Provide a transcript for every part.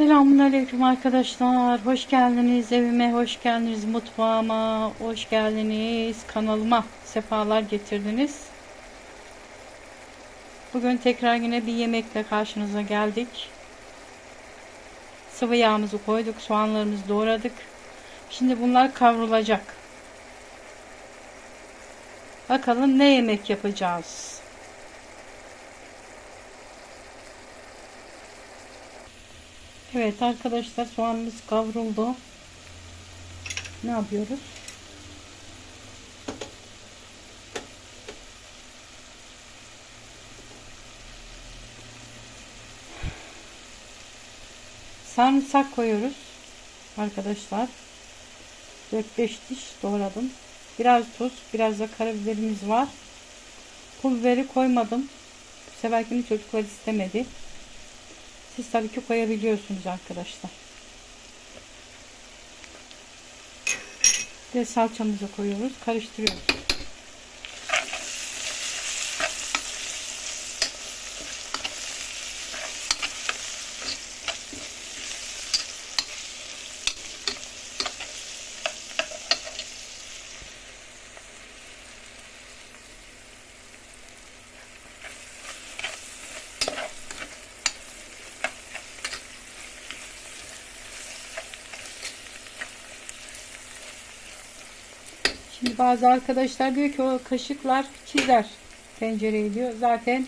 Selamünaleyküm arkadaşlar. Hoş geldiniz evime, hoş geldiniz mutfağıma, hoş geldiniz kanalıma. Sefalar getirdiniz. Bugün tekrar yine bir yemekle karşınıza geldik. Sıvı yağımızı koyduk, soğanlarımızı doğradık. Şimdi bunlar kavrulacak. Bakalım ne yemek yapacağız. Evet arkadaşlar soğanımız kavruldu. Ne yapıyoruz? Sarımsak koyuyoruz. Arkadaşlar. 4-5 diş doğradım. Biraz tuz, biraz da karabiberimiz var. Pul biberi koymadım. Bu seferkini çocuklar istemedi. Siz tabii ki koyabiliyorsunuz arkadaşlar. Ve salçamızı koyuyoruz. Karıştırıyoruz. Şimdi bazı arkadaşlar diyor ki o kaşıklar çizer tencereyi diyor. Zaten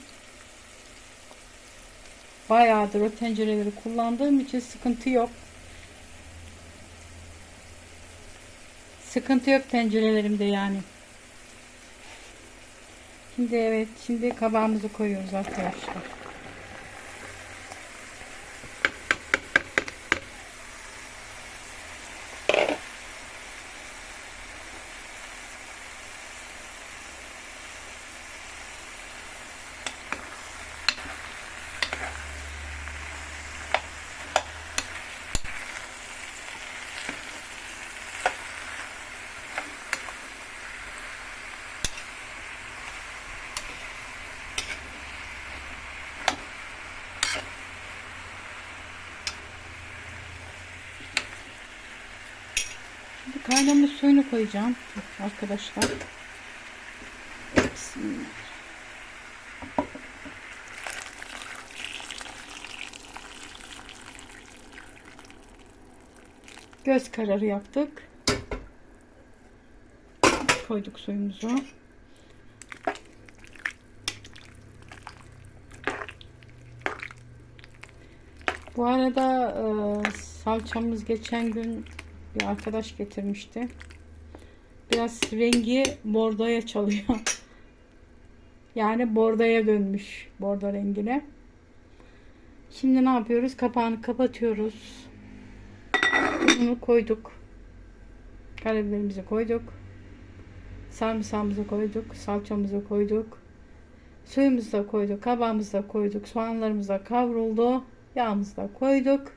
bayağıdır o tencereleri kullandığım için sıkıntı yok. Sıkıntı yok tencerelerimde yani. Şimdi evet şimdi kabağımızı koyuyoruz arkadaşlar. Şimdi kaynamış suyunu koyacağım arkadaşlar. Bismillah. Göz kararı yaptık. Koyduk suyumuzu. Bu arada e, salçamız geçen gün bir arkadaş getirmişti. Biraz rengi bordoya çalıyor. yani bordoya dönmüş bordo rengine. Şimdi ne yapıyoruz? Kapağını kapatıyoruz. Bunu koyduk. Karabiberimizi koyduk. Sarımsağımızı koyduk. Salçamızı koyduk. Suyumuzu da koyduk. Kabağımızı da koyduk. Soğanlarımız da kavruldu. Yağımızı da koyduk.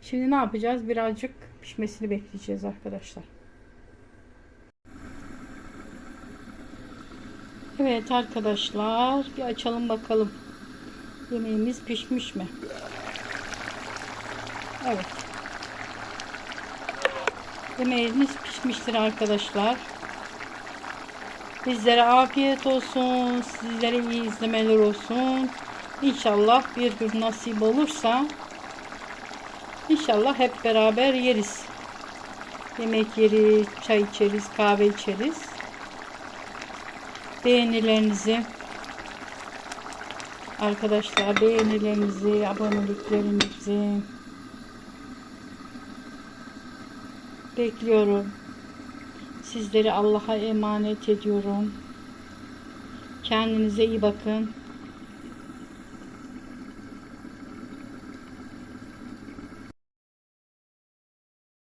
Şimdi ne yapacağız? Birazcık pişmesini bekleyeceğiz arkadaşlar. Evet arkadaşlar bir açalım bakalım. Yemeğimiz pişmiş mi? Evet. Yemeğimiz pişmiştir arkadaşlar. Bizlere afiyet olsun. Sizlere iyi izlemeler olsun. İnşallah bir gün nasip olursa İnşallah hep beraber yeriz. Yemek yeriz, çay içeriz, kahve içeriz. Beğenilerinizi arkadaşlar beğenilerinizi, aboneliklerinizi bekliyorum. Sizleri Allah'a emanet ediyorum. Kendinize iyi bakın.